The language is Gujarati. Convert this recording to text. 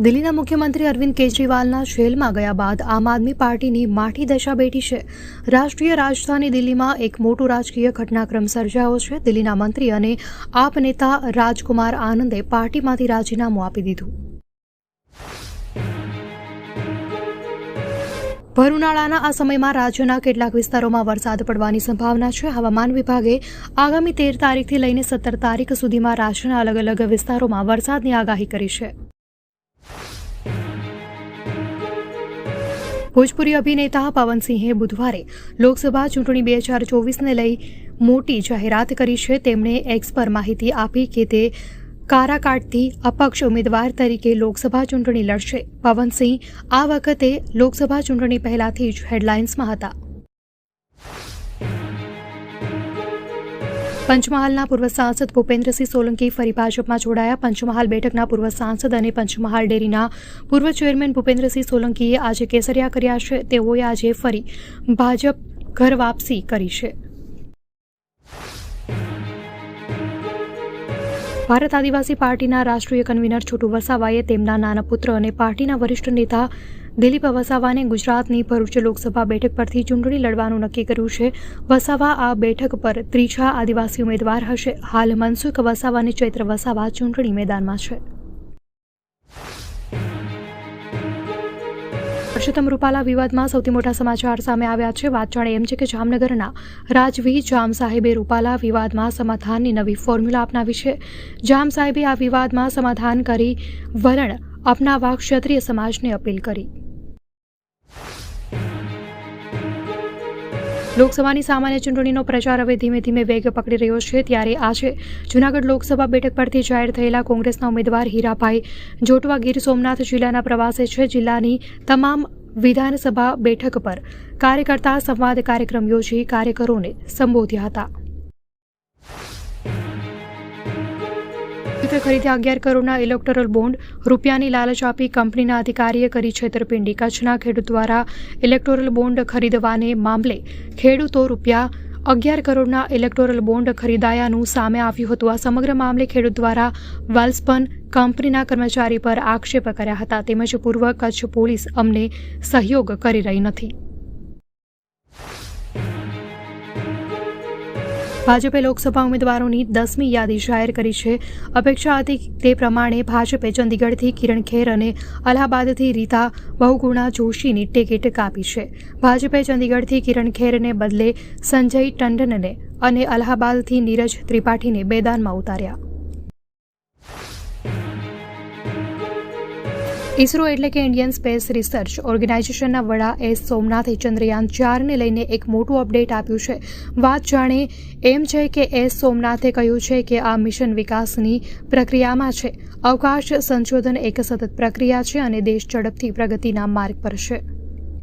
દિલ્હીના મુખ્યમંત્રી અરવિંદ કેજરીવાલના જેલમાં ગયા બાદ આમ આદમી પાર્ટીની માઠી દશા બેઠી છે. રાષ્ટ્રીય રાજધાની દિલ્હીમાં એક મોટું રાજકીય ઘટનાક્રમ સર્જાયો છે. દિલ્હીના મંત્રી અને આપ નેતા રાજકુમાર આનંદે પાર્ટીમાંથી રાજીનામું આપી દીધું. ભર ઉનાળાના આ સમયમાં રાજ્યના કેટલાક વિસ્તારોમાં વરસાદ પડવાની સંભાવના છે. હવામાન વિભાગે આગામી તેર તારીખથી લઈને સત્તર તારીખ સુધીમાં રાજ્યના અલગ અલગ વિસ્તારોમાં વરસાદની આગાહી કરી છે. ભોજપુરી અભિનેતા પવનસિંહે બુધવારે લોકસભા ચૂંટણી બે હજાર ચોવીસને લઈ મોટી જાહેરાત કરી છે. તેમણે એક્સ પર માહિતી આપી કે તે કારાકાટથી અપક્ષ ઉમેદવાર તરીકે લોકસભા ચૂંટણી લડશે. પવનસિંહ આ વખતે લોકસભા ચૂંટણી પહેલાથી જ હેડલાઇન્સમાં હતા. પંચમહાલના પૂર્વ સાંસદ ભૂપેન્દ્રસિંહ સોલંકી ફરી ભાજપમાં જોડાયા. પંચમહાલ બેઠકના પૂર્વ સાંસદ અને પંચમહાલ ડેરીના પૂર્વ ચેરમેન ભૂપેન્દ્રસિંહ સોલંકીએ આજે કેસરિયા કર્યા છે. તેઓએ આજે ફરી ભાજપ ઘર વાપસી કરી છે. ભારત આદિવાસી પાર્ટીના રાષ્ટ્રીય કન્વીનર છોટુ વસાવાએ તેમના નાના પુત્ર અને પાર્ટીના વરિષ્ઠ નેતા દિલીપ વસાવાને ગુજરાતની ભરૂચ લોકસભા બેઠક પરથી ચૂંટણી લડવાનું નક્કી કર્યું છે. વસાવા આ બેઠક પર ત્રીજા આદિવાસી ઉમેદવાર હશે. હાલ મનસુખ વસાવા અને ચૈત્ર વસાવા ચૂંટણી મેદાનમાં છે. પરસોત્તમ રૂપાલા વિવાદમાં સૌથી મોટા સમાચાર સામે આવ્યા છે. વાત જાણે એમ છે કે જામનગરના રાજવી જામ સાહેબે રૂપાલા વિવાદમાં સમાધાનની નવી ફોર્મ્યુલા અપનાવી છે. જામ સાહેબે આ વિવાદમાં સમાધાન કરી વલણ અપનાવવા ક્ષત્રિય સમાજને અપીલ કરી. લોકસભાની સામાન્ય ચૂંટણીનો પ્રચાર હવે ધીમે ધીમે વેગ પકડી રહ્યો છે. ત્યારે આજે જૂનાગઢ લોકસભા બેઠક પરથી જાહેર થયેલા કોંગ્રેસના ઉમેદવાર હીરાભાઈ જોટવા ગીર સોમનાથ જિલ્લાના પ્રવાસે છે. જિલ્લાની તમામ વિધાનસભા બેઠક પર કાર્યકર્તા સંવાદ કાર્યક્રમ યોજી કાર્યકરોને સંબોધ્યા હતા. ચિત્ર ખરીદ્યા અગિયાર કરોડના ઇલેક્ટોરલ બોન્ડ. રૂપિયાની લાલચ આપી કંપનીના અધિકારીએ કરી છેતરપિંડી. કચ્છના ખેડૂત દ્વારા ઇલેક્ટોરલ બોન્ડ ખરીદવાને મામલે ખેડૂતો રૂપિયા અગિયાર કરોડના ઇલેક્ટોરલ બોન્ડ ખરીદાયાનું સામે આવ્યું હતું. આ સમગ્ર મામલે ખેડૂત દ્વારા વેલ્સપન કંપનીના કર્મચારી પર આક્ષેપ કર્યા હતા. તેમજ પૂર્વ કચ્છ પોલીસ અમને સહયોગ કરી રહી નથી. ભાજપે લોકસભા ઉમેદવારોની દસમી યાદી જાહેર કરી છે. અપેક્ષા હતી તે પ્રમાણે ભાજપે ચંદીગઢથી કિરણ ખેર અને અલ્હાબાદથી રીતા બહુગુણા જોશીની ટિકિટ કાપી છે. ભાજપે ચંદીગઢથી કિરણ ખેરને બદલે સંજય ટંડનને અને અલ્હાબાદથી નીરજ ત્રિપાઠીને મેદાનમાં ઉતાર્યા. ઇસરો એટલે કે ઇન્ડિયન સ્પેસ રિસર્ચ ઓર્ગેનાઇઝેશનના વડા એસ સોમનાથે ચંદ્રયાન ચારને લઈને એક મોટું અપડેટ આપ્યું છે. વાત જાણે એમ છે કે એસ સોમનાથે કહ્યું છે કે આ મિશન વિકાસની પ્રક્રિયામાં છે. અવકાશ સંશોધન એક સતત પ્રક્રિયા છે અને દેશ ઝડપથી પ્રગતિના માર્ગ પર છે.